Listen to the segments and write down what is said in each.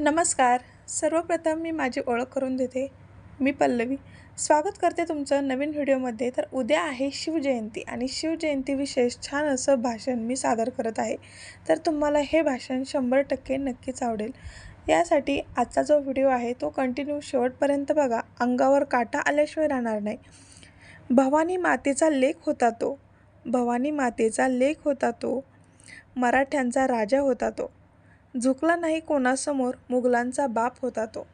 नमस्कार. सर्वप्रथम मी माझी ओळख करून देते. मी पल्लवी. स्वागत करते तुमचं नवीन व्हिडिओमध्ये. तर उद्या आहे शिवजयंती आणि शिवजयंती विशेष छान असं भाषण मी सादर करत आहे. तर तुम्हाला हे भाषण शंभर टक्के नक्कीच आवडेल. यासाठी आजचा जो व्हिडिओ आहे तो कंटिन्यू शेवटपर्यंत बघा. अंगावर काटा आल्याशिवाय राहणार नाही. भवानी मातेचा लेख होता तो. भवानी मातेचा लेख होता तो. मराठ्यांचा राजा होता तो. झुकला नाही कोणासमोर मुघलांचा बाप होता तो.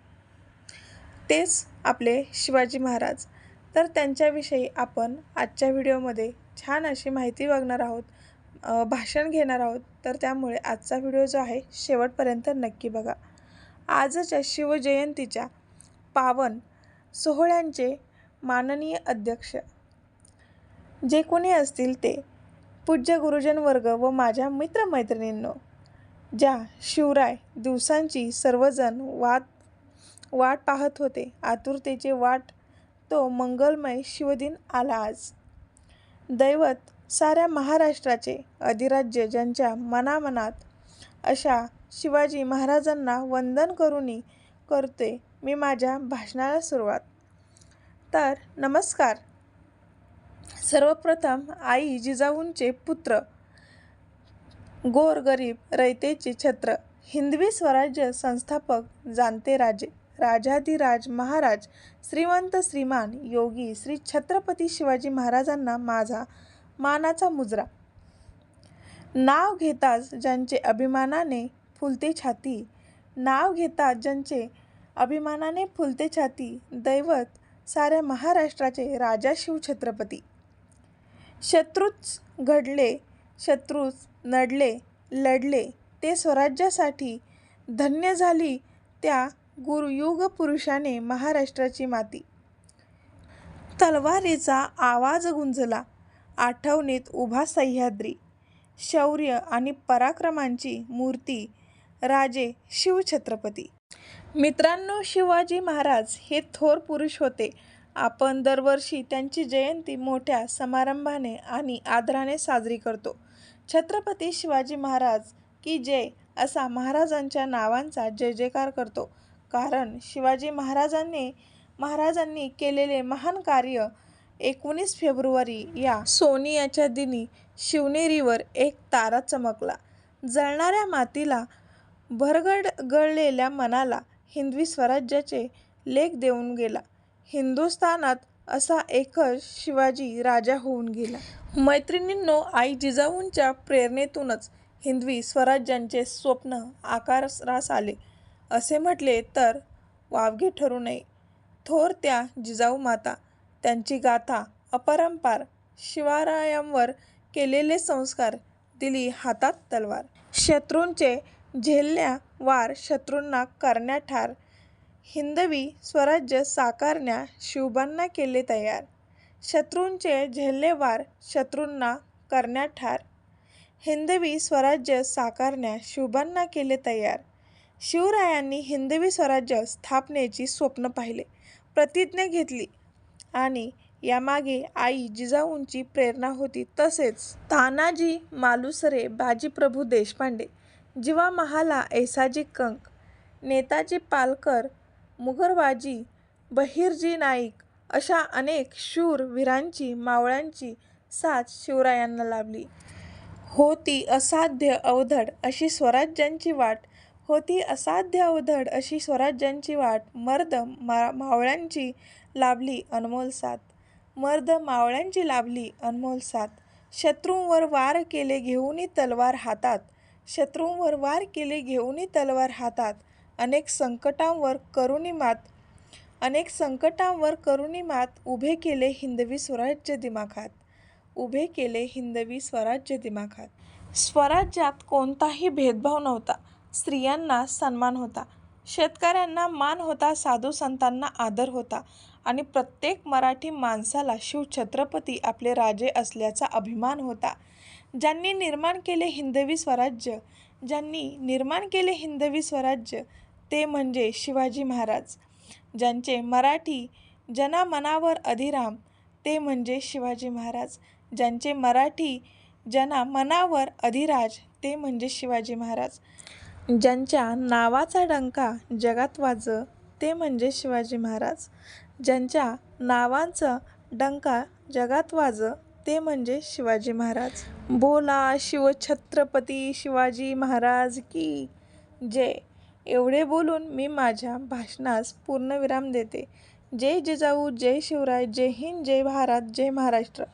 तेच आपले शिवाजी महाराज. तर त्यांच्याविषयी आपण आजच्या व्हिडिओमध्ये छान अशी माहिती बघणार आहोत भाषण घेणार आहोत. तर त्यामुळे आजचा व्हिडिओ जो आहे शेवटपर्यंत नक्की बघा. आजच्या शिवजयंतीच्या पावन सोहळ्यांचे माननीय अध्यक्ष जे कोणी असतील ते पूज्य गुरुजन वर्ग व माझ्या मित्रमैत्रिणींनो ज्या शिवराय दिवसांची सर्वजण वाट वाट पाहत होते. आतुरतेचे वाट तो मंगलमय शिवदिन आला आज. दैवत साऱ्या महाराष्ट्राचे अधिराज्य ज्यांच्या मनामनात अशा शिवाजी महाराजांना वंदन करूनी करते मी माझ्या भाषणाला सुरुवात. तर नमस्कार. सर्वप्रथम आई जिजाऊंचे पुत्र गोरगरीब रयतेचे छत्र. हिंदवी स्वराज्य संस्थापक जाणते राजे. राजाधिराज महाराज श्रीमंत श्रीमान योगी श्री छत्रपती शिवाजी महाराजांना माझा मानाचा मुजरा. नाव घेताच ज्यांचे अभिमानाने फुलते छाती नाव घेताच ज्यांचे अभिमानाने फुलते छाती दैवत साऱ्या महाराष्ट्राचे राजा शिव छत्रपती. शत्रूच घडले शत्रूस नडले लढले ते स्वराज्यासाठी धन्य झाली त्या गुरुयुग पुरुषाने महाराष्ट्राची माती. तलवारीचा आवाज गुंजला आठवणीत उभा सह्याद्री. शौर्य आणि पराक्रमांची मूर्ती राजे शिवछत्रपती. मित्रांनो शिवाजी महाराज हे थोर पुरुष होते. आपण दरवर्षी त्यांची जयंती मोठ्या समारंभाने आणि आदराने साजरी करतो. छत्रपती शिवाजी महाराज की जय असा महाराजांच्या नावांचा जय जयकार करतो. कारण शिवाजी महाराजांनी महाराजांनी केलेले महान कार्य एकोणीस फेब्रुवारी या सोनियाच्या दिनी शिवनेरीवर एक तारा चमकला. जळणाऱ्या मातीला भरगड गळलेल्या मनाला हिंदवी स्वराज्याचे लेख देऊन गेला. हिंदुस्थानात असा एकच शिवाजी राजा होऊन गेला. मैत्रिणींनो आई जिजाऊंच्या प्रेरणेतूनच हिंदवी स्वराज्यांचे स्वप्न आकारास आले. असे म्हटले तर वावगे ठरू नये. थोर त्या जिजाऊ माता त्यांची गाथा अपरंपार शिवारायांवर केलेले संस्कार दिली हातात तलवार. शत्रूंचे झेलल्या वार शत्रूंना करण्या ठार हिंदवी स्वराज्य साकारण्या शिवबांना केले तयार. शत्रूंचे झेल्लेवार शत्रूंना करण्या ठार हिंदवी स्वराज्य साकारण्या शिवबांना केले तयार. शिवरायांनी हिंदवी स्वराज्य स्थापनेची स्वप्न पाहिले प्रतिज्ञा घेतली आणि यामागे आई जिजाऊंची प्रेरणा होती. तसेच तानाजी मालुसरे बाजीप्रभू देशपांडे जिवा महाला ऐसाजी कंक नेताजी पालकर मुगरबाजी बहिर्जी नाईक अशा अनेक शूर वीरांची मावळ्यांची साथ शिवरायांना लाभली. होती असाध्य अवधड अशी स्वराज्यांची वाट होती असाध्य अवधड अशी स्वराज्यांची वाट मर्द मा मावळ्यांची लाभली अनमोल साथ. मर्द मावळ्यांची लाभली अनमोल साथ. शत्रूंवर वार केले घेऊनी तलवार हातात. शत्रूंवर वार केले घेऊनी तलवार हातात. अनेक संकटांवर करुणी मात अनेक संकटांवर करुणी मात उभे केले हिंदवी स्वराज्य दिमाखात. उभे केले हिंदवी स्वराज्य दिमाखात. स्वराज्यात कोणताही भेदभाव नव्हता. स्त्रियांना सन्मान होता. शेतकऱ्यांना मान होता. साधू संतांना आदर होता. आणि प्रत्येक मराठी माणसाला शिवछत्रपती आपले राजे असल्याचा अभिमान होता. ज्यांनी निर्माण केले हिंदवी स्वराज्य ज्यांनी निर्माण केले हिंदवी स्वराज्य ते म्हणजे शिवाजी महाराज ज्यांचे मराठी जनामनावर अधिराम ते म्हणजे शिवाजी महाराज. ज्यांचे मराठी जना मनावर अधिराज ते म्हणजे शिवाजी महाराज. ज्यांच्या नावाचा डंका जगात वाज ते म्हणजे शिवाजी महाराज. ज्यांच्या नावांचं डंका जगात वाज ते म्हणजे शिवाजी महाराज. बोला शिवछत्रपती शिवाजी महाराज की जय. एवढे बोलून मी माझ्या भाषणास पूर्णविराम देते. जय जिजाऊ जय शिवराय जय हिंद जय भारत जय महाराष्ट्र.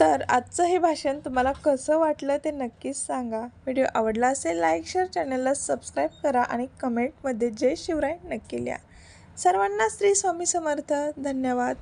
तर आजचं हे भाषण तुम्हाला कसं वाटलं ते नक्कीच सांगा. व्हिडिओ आवडला असेल लाईक शेअर चॅनलला सबस्क्राईब करा आणि कमेंटमध्ये जय शिवराय नक्की लिहा. सर्वांना श्री स्वामी समर्थ. धन्यवाद.